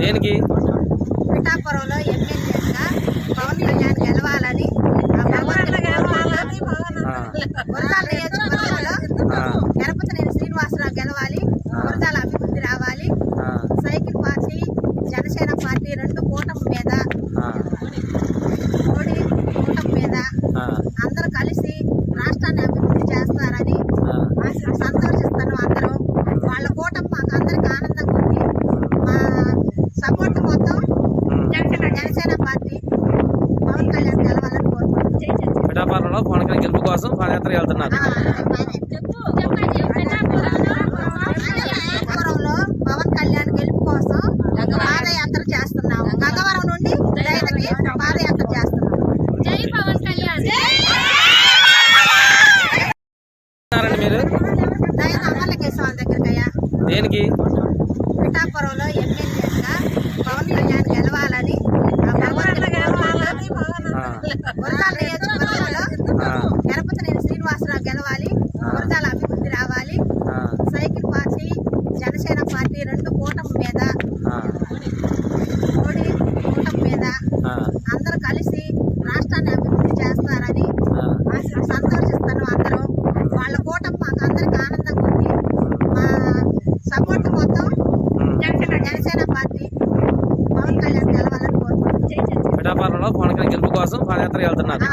దేనికి? పిఠాపురంలో ఎమ్మెల్యేగా పవన్ కళ్యాణ్ గెలవాలని. గురజాల నియోజకవర్గంలో గణపతినేని శ్రీనివాసరావు గెలవాలి గురజాల అభివృద్ధి రావాలి. సైకిల్ పార్టీ జనసేన పార్టీ రెండు కూటమి మీద. మోడీ కూటమి మీద ఆ, అందరూ కలిసి రాష్ట్రాన్ని అభివృద్ధి చేస్తారని ఆ. సంతోషిస్తున్నాం అందరం వాళ్ళ కూటమి మాకు అందరికి ఆనందంగా ఉంది మా సపోర్ట్ మొత్తం ఉమ్. జనసేన పార్టీ పవన్ కళ్యాణ్ గెలవాలని కోరుకుంటున్నాం పిఠాపురంలో పవన్ కళ్యాణ్ గెలుపు కోసం పాదయాత్ర వెళ్తున్నారు పవన్ కళ్యాణ్ గెలుపు కోసం పాదయాత్ర చేస్తున్నాము గంగవరం నుండి పాదయాత్ర చేస్తున్నాము జై పవన్ కళ్యాణ్ మీరు దయన అమర్లకేశ్వర దేనికి పిఠాపురంలో ఎమ్మెల్యేగా పవన్ కళ్యాణ్ గెలవాలని ఆ భగవంతుని కోరుకుంటూ ఆ, గురజాల నియోజకవర్గంలో ఆ, గణపతినేని శ్రీనివాసరావు గెలవాలి గురజాల అభివృద్ధి రావాలి ఆ, సైకిల్ పార్టీ జనసేన పార్టీ రెండు కూటమి మీద ఆ, మోడీ కూటమి మీద ఆ, అందరూ కలిసి రాష్ట్రాన్ని అభివృద్ధి చేస్తారని ఆ. సంతోషిస్తున్నాం అందరం. వాళ్ళ కూటమి మాకు అందరికి ఆనందంగా ఉంది. మా సపోర్ట్ మొత్తం. జనసేన పార్టీ పవన్ కళ్యాణ్ గెలవాలని కోరుకుంటున్నాం. పిఠాపురంలో పవన్ కళ్యాణ్ గెలుపు కోసం పాదయాత్ర వెళ్తున్నారు.